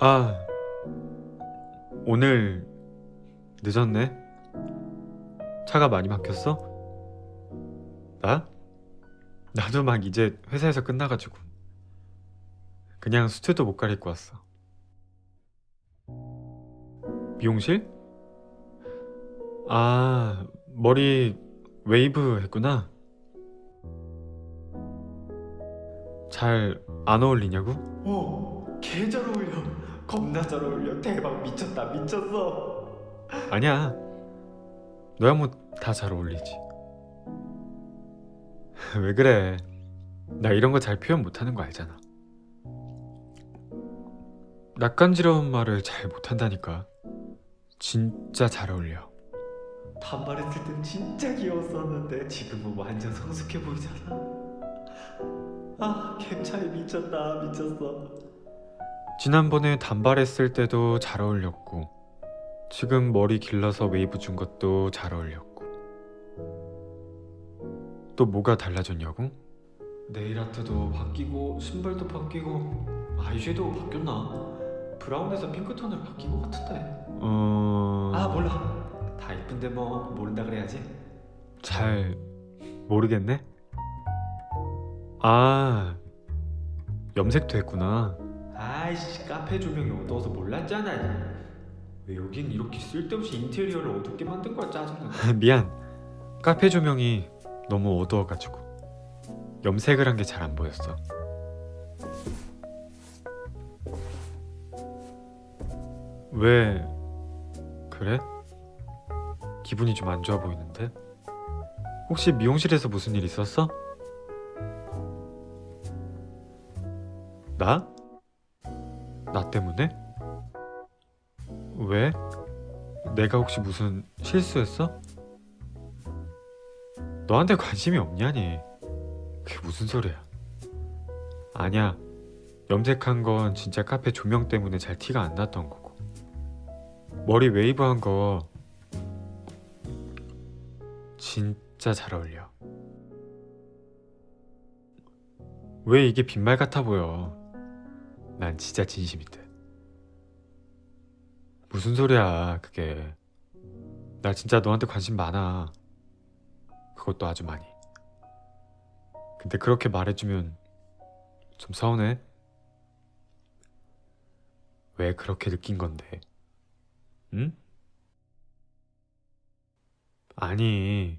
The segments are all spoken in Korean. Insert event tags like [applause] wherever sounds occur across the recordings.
아, 오늘 늦었네. 차가 많이 막혔어? 나? 나도 막 이제 회사에서 끝나가지고 그냥 수트도 못 갈아입고 왔어. 미용실? 아, 머리 웨이브 했구나. 잘 안 어울리냐고? 오, 개 잘 어울려. 겁나 잘 어울려. 대박 미쳤다 미쳤어. 아니야. 너야 뭐 다 잘 어울리지. [laughs] 왜 그래? 나 이런 거 잘 표현 못하는 거 알잖아. 낯간지러운 말을 잘 못한다니까. 진짜 잘 어울려. 단발했을 땐 진짜 귀여웠었는데 지금은 완전 성숙해 보이잖아. 아, 갭 차이 미쳤다 미쳤어. 지난번에 단발했을 때도 잘 어울렸고, 지금 머리 길러서 웨이브 준 것도 잘 어울렸고. 또 뭐가 달라졌냐고? 네일 아트도 바뀌고 신발도 바뀌고 아이섀도우 바뀌었나? 브라운에서 핑크톤으로 바뀐 것 같은데. 어... 아 몰라. 다 이쁜데 뭐 모른다 그래야지. 잘 모르겠네. 아, 염색도 했구나. 아이씨 카페 조명이 어두워서 몰랐잖아. 왜 여긴 이렇게 쓸데없이 인테리어를 어둡게 만든 거야 짜증나. [laughs] 미안. 카페 조명이 너무 어두워가지고 염색을 한 게 잘 안 보였어. 왜 그래? 기분이 좀 안 좋아 보이는데? 혹시 미용실에서 무슨 일 있었어? 나? 나 때문에? 왜? 내가 혹시 무슨 실수했어? 너한테 관심이 없냐니? 그게 무슨 소리야? 아니야. 염색한 건 진짜 카페 조명 때문에 잘 티가 안 났던 거고. 머리 웨이브한 거 진짜 잘 어울려. 왜 이게 빈말 같아 보여? 난 진짜 진심인데. 무슨 소리야, 그게. 나 진짜 너한테 관심 많아. 그것도 아주 많이. 근데 그렇게 말해주면 좀 서운해. 왜 그렇게 느낀 건데? 응? 아니,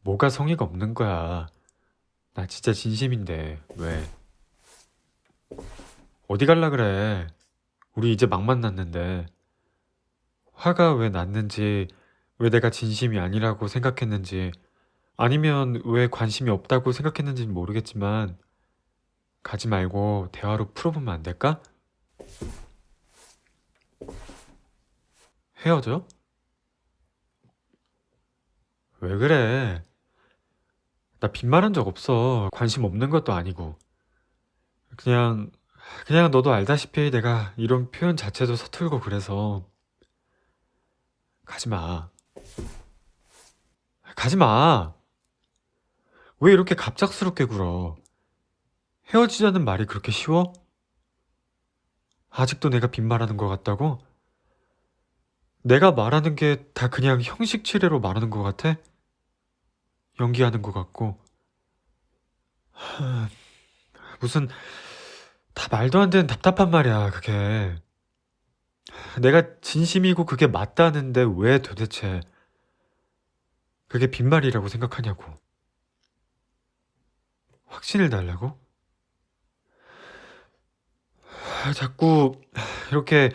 뭐가 성의가 없는 거야. 나 진짜 진심인데, 왜? 어디 갈라 그래? 우리 이제 막 만났는데. 화가 왜 났는지, 왜 내가 진심이 아니라고 생각했는지, 아니면 왜 관심이 없다고 생각했는지는 모르겠지만, 가지 말고 대화로 풀어보면 안 될까? 헤어져? 왜 그래? 나 빈말한 적 없어. 관심 없는 것도 아니고. 그냥, 그냥 너도 알다시피 내가 이런 표현 자체도 서툴고 그래서. 가지 마. 가지 마. 왜 이렇게 갑작스럽게 굴어? 헤어지자는 말이 그렇게 쉬워? 아직도 내가 빈말하는 것 같다고? 내가 말하는 게 다 그냥 형식 치레로 말하는 것 같아? 연기하는 것 같고. 하, [sighs] 무슨 다 말도 안 되는 답답한 말이야, 그게. 내가 진심이고 그게 맞다는데 왜 도대체 그게 빈말이라고 생각하냐고. 확신을 달라고? 아, [sighs] 자꾸 이렇게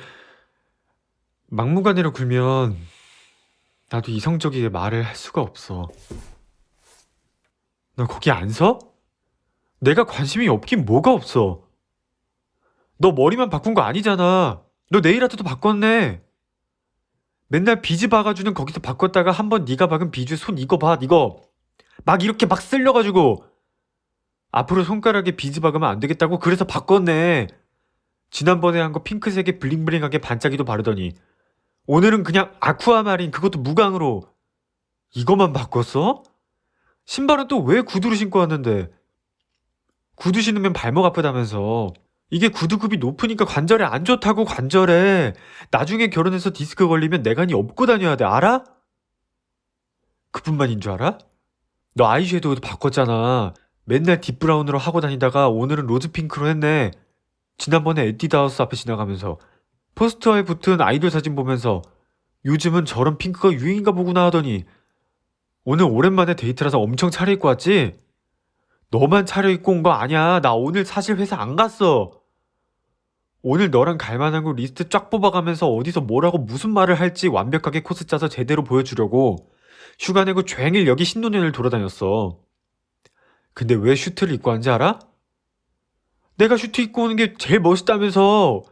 막무가내로 굴면 나도 이성적이게 말을 할 수가 없어. 너 거기 안 서? 내가 관심이 없긴 뭐가 없어. 너 머리만 바꾼 거 아니잖아. 너 네일 아트도 바꿨네. 맨날 비즈 박아주는 거기서 바꿨다가 한 번 네가 박은 비즈 손 이거 봐 이거 막 이렇게 막 쓸려가지고 앞으로 손가락에 비즈 박으면 안 되겠다고 그래서 바꿨네. 지난번에 한 거 핑크색에 블링블링하게 반짝이도 바르더니 오늘은 그냥 아쿠아마린 그것도 무광으로 이것만 바꿨어? 신발은 또 왜 구두를 신고 왔는데? 구두 신으면 발목 아프다면서. 이게 구두급이 높으니까 관절에 안 좋다고 관절에. 나중에 결혼해서 디스크 걸리면 내간이 업고 다녀야 돼. 알아? 그뿐만인 줄 알아? 너 아이섀도우도 바꿨잖아. 맨날 딥브라운으로 하고 다니다가 오늘은 로즈핑크로 했네. 지난번에 에뛰드하우스 앞에 지나가면서 포스터에 붙은 아이돌 사진 보면서 요즘은 저런 핑크가 유행인가 보구나 하더니 오늘 오랜만에 데이트라서 엄청 차려입고 왔지? 너만 차려입고 온 거 아니야. 나 오늘 사실 회사 안 갔어. 오늘 너랑 갈만한 거 리스트 쫙 뽑아가면서 어디서 뭐라고 무슨 말을 할지 완벽하게 코스 짜서 제대로 보여주려고 휴가 내고 종일 여기 신논현을 돌아다녔어. 근데 왜 슈트를 입고 왔는지 알아? 내가 슈트 입고 오는 게 제일 멋있다면서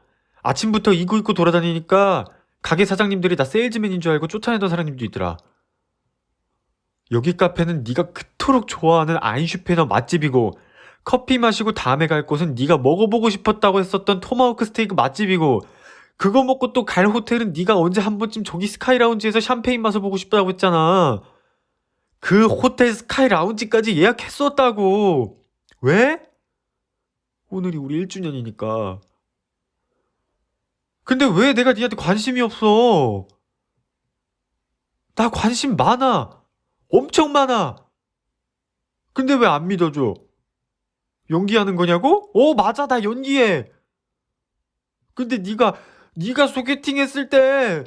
아침부터 이거 입고 돌아다니니까 가게 사장님들이 다 세일즈맨인 줄 알고 쫓아내던 사장님도 있더라. 여기 카페는 네가 그토록 좋아하는 아인슈페너 맛집이고 커피 마시고 다음에 갈 곳은 네가 먹어보고 싶었다고 했었던 토마호크 스테이크 맛집이고 그거 먹고 또 갈 호텔은 네가 언제 한 번쯤 저기 스카이 라운지에서 샴페인 맛을 보고 싶다고 했잖아. 그 호텔 스카이 라운지까지 예약했었다고. 왜? 오늘이 우리 1주년이니까. 근데 왜 내가 니한테 관심이 없어? 나 관심 많아. 엄청 많아. 근데 왜 안 믿어줘? 연기하는 거냐고? 어, 맞아. 나 연기해. 근데 네가 네가 소개팅 했을 때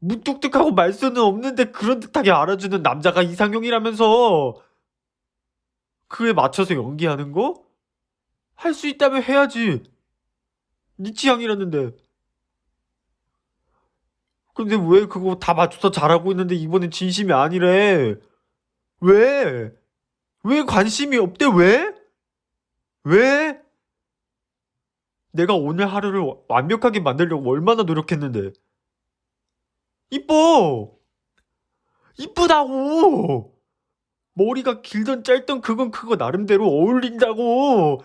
무뚝뚝하고 말수는 없는데 그런 듯하게 알아주는 남자가 이상형이라면서 그에 맞춰서 연기하는 거? 할 수 있다면 해야지. 네 취향이랐는데. 근데 왜 그거 다 맞춰서 잘하고 있는데 이번엔 진심이 아니래? 왜? 왜 관심이 없대? 왜? 왜? 내가 오늘 하루를 와- 완벽하게 만들려고 얼마나 노력했는데. 이뻐! 이쁘다고! 머리가 길던 짧던 그건 그거 나름대로 어울린다고!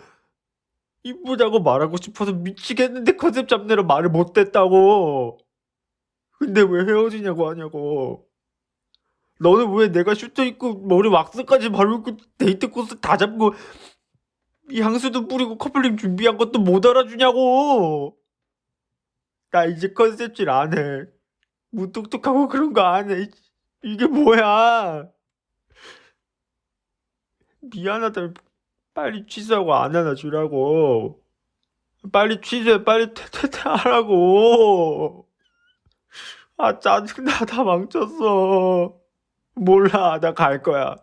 이쁘다고 말하고 싶어서 미치겠는데 컨셉 잡느라 말을 못했다고! 근데 왜 헤어지냐고 하냐고. 너는 왜 내가 슈트 입고 머리 왁스까지 바르고 데이트 코스 다 잡고 이 향수도 뿌리고 커플링 준비한 것도 못 알아주냐고. 나 이제 컨셉질 안 해. 무뚝뚝하고 그런 거 안 해. 이게 뭐야. 미안하다. 빨리 취소하고 안 하나 주라고. 빨리 취소해. 빨리 퇴퇴퇴 하라고. 아 짜증나. 다 망쳤어. 몰라. 나 갈 거야.